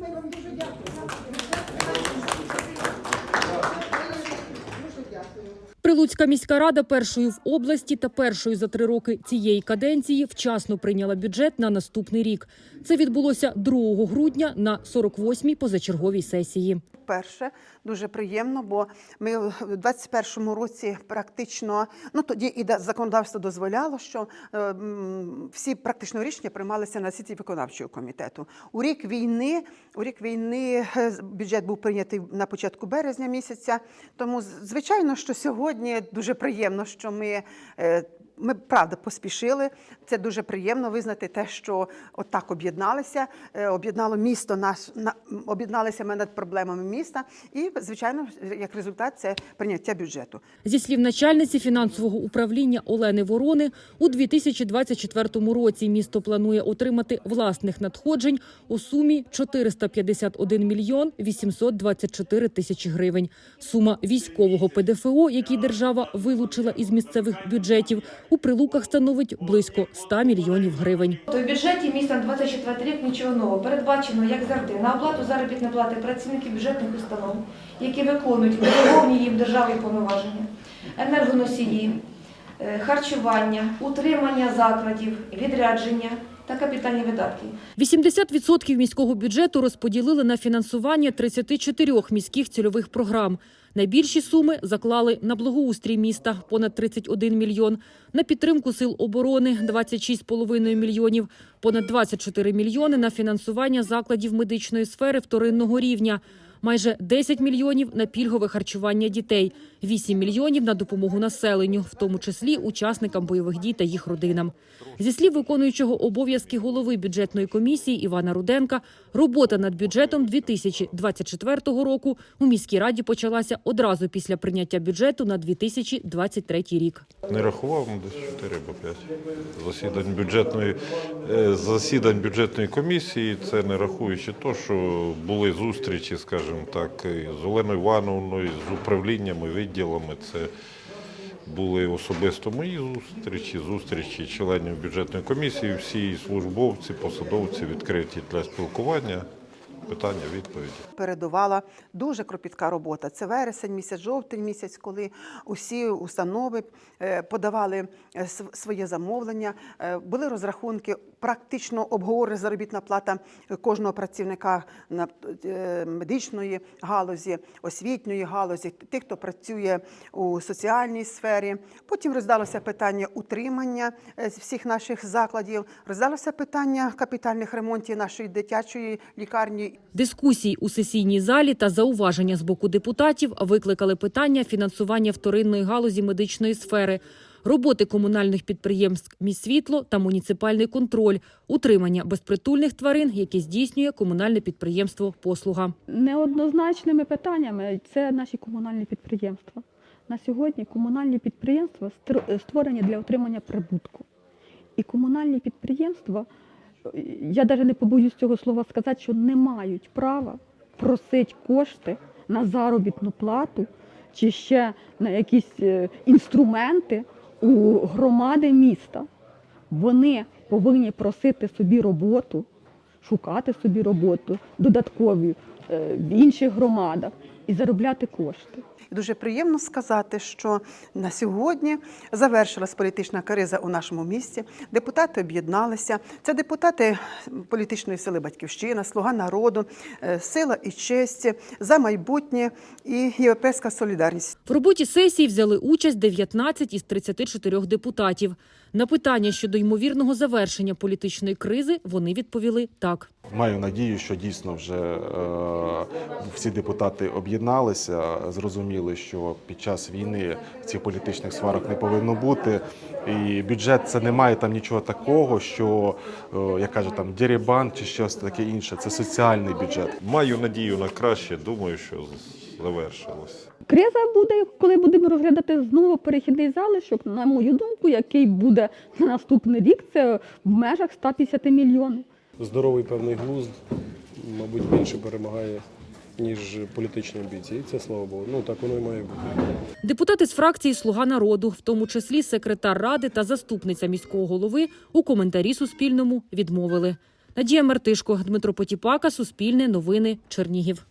Ми вам дуже дякуємо. Прилуцька міська рада першою в області та першою за три роки цієї каденції вчасно прийняла бюджет на наступний рік. Це відбулося 2 грудня на 48-й позачерговій сесії. Перше дуже приємно, бо ми в 21-му році практично ну тоді і законодавство дозволяло, що е, всі практично рішення приймалися на сіті виконавчого комітету. У рік війни, у рік війни е, бюджет був прийнятий на початку березня місяця. Тому звичайно, що сьогодні дуже приємно, що ми. е, Ми правда поспішили. Це дуже приємно визнати те, що отак об'єдналися, е, об'єднало місто наш на об'єдналися ми над проблемами міста. І звичайно, як результат, це прийняття бюджету. Зі слів начальниці фінансового управління Олени Ворони, у 2024 році місто планує отримати власних надходжень у сумі 451 мільйон 824 тисячі гривень. Сума військового ПДФО, який держава вилучила із місцевих бюджетів, у прилуках становить близько 100 мільйонів гривень. То в бюджеті міста на 24 рік нічого нового. Передбачено, як завжди, на оплату заробітної плати працівників бюджетних установ, які виконують вимоговні їм державі повноваження, енергоносії, харчування, утримання закладів, відрядження та капітальні видатки. 80% міського бюджету розподілили на фінансування 34 міських цільових програм. Найбільші суми заклали на благоустрій міста – понад 31 мільйон, на підтримку сил оборони – 26,5 мільйонів, понад 24 мільйони на фінансування закладів медичної сфери вторинного рівня, майже 10 мільйонів на пільгове харчування дітей, 8 мільйонів на допомогу населенню, в тому числі учасникам бойових дій та їх родинам. Зі слів виконуючого обов'язки голови бюджетної комісії Івана Руденка, робота над бюджетом 2024 року у міській раді почалася одразу після прийняття бюджету на 2023 рік. Не рахував, ну, десь 4 або 5 засідань бюджетної, е, засідань бюджетної комісії. Це не рахуючи то, що були зустрічі, скажімо так, і з Оленою Івановною, з управліннями, відділами. Це були особисто мої зустрічі, зустрічі членів бюджетної комісії. Всі службовці, посадовці відкриті для спілкування, питання, відповіді. передувала дуже кропітка робота. Це вересень, місяць, жовтень місяць, коли усі установи е, подавали е, своє замовлення, е, були розрахунки, практично обговорена заробітна плата кожного працівника на е, медичної галузі, освітньої галузі, тих, хто працює у соціальній сфері. Потім роздалося питання утримання е, всіх наших закладів, роздалося питання капітальних ремонтів нашої дитячої лікарні. Дискусії у сесійній залі та зауваження з боку депутатів викликали питання фінансування вторинної галузі медичної сфери, роботи комунальних підприємств «Міськсвітло» та муніципальний контроль, утримання безпритульних тварин, які здійснює комунальне підприємство «Послуга». Неоднозначними питаннями це наші комунальні підприємства. На сьогодні комунальні підприємства створені для отримання прибутку. І комунальні підприємства, я навіть не побоюсь цього слова сказати, що не мають права просити кошти на заробітну плату чи ще на якісь е, інструменти у громади міста. Вони повинні просити собі роботу, шукати собі роботу додаткові е, в інших громадах і заробляти кошти. Дуже приємно сказати, що на сьогодні завершилась політична криза у нашому місті. Депутати об'єдналися. Це депутати політичної сили Батьківщина, Слуга народу, е, Сила і честь за майбутнє і Європейська солідарність. В роботі сесії взяли участь 19 із 34 депутатів. На питання щодо ймовірного завершення політичної кризи вони відповіли так. Маю надію, що дійсно вже е, всі депутати об'єдналися, зрозуміли, що під час війни цих політичних сварок не повинно бути. І бюджет це не має там нічого такого, що е, як каже там дерибан чи щось таке інше. Це соціальний бюджет. Маю надію на краще, думаю, що завершилось. Криза буде, коли будемо розглядати знову перехідний залишок, на мою думку, який буде на наступний рік, це в межах 150 мільйонів. здоровий певний глузд, мабуть, більше перемагає, ніж політичні амбіції. Це слава Богу. Ну так воно і має бути. Депутати з фракції Слуга народу, в тому числі секретар ради та заступниця міського голови, у коментарі Суспільному відмовили. Надія Мартишко, Дмитро Потіпака, Суспільне новини, Чернігів.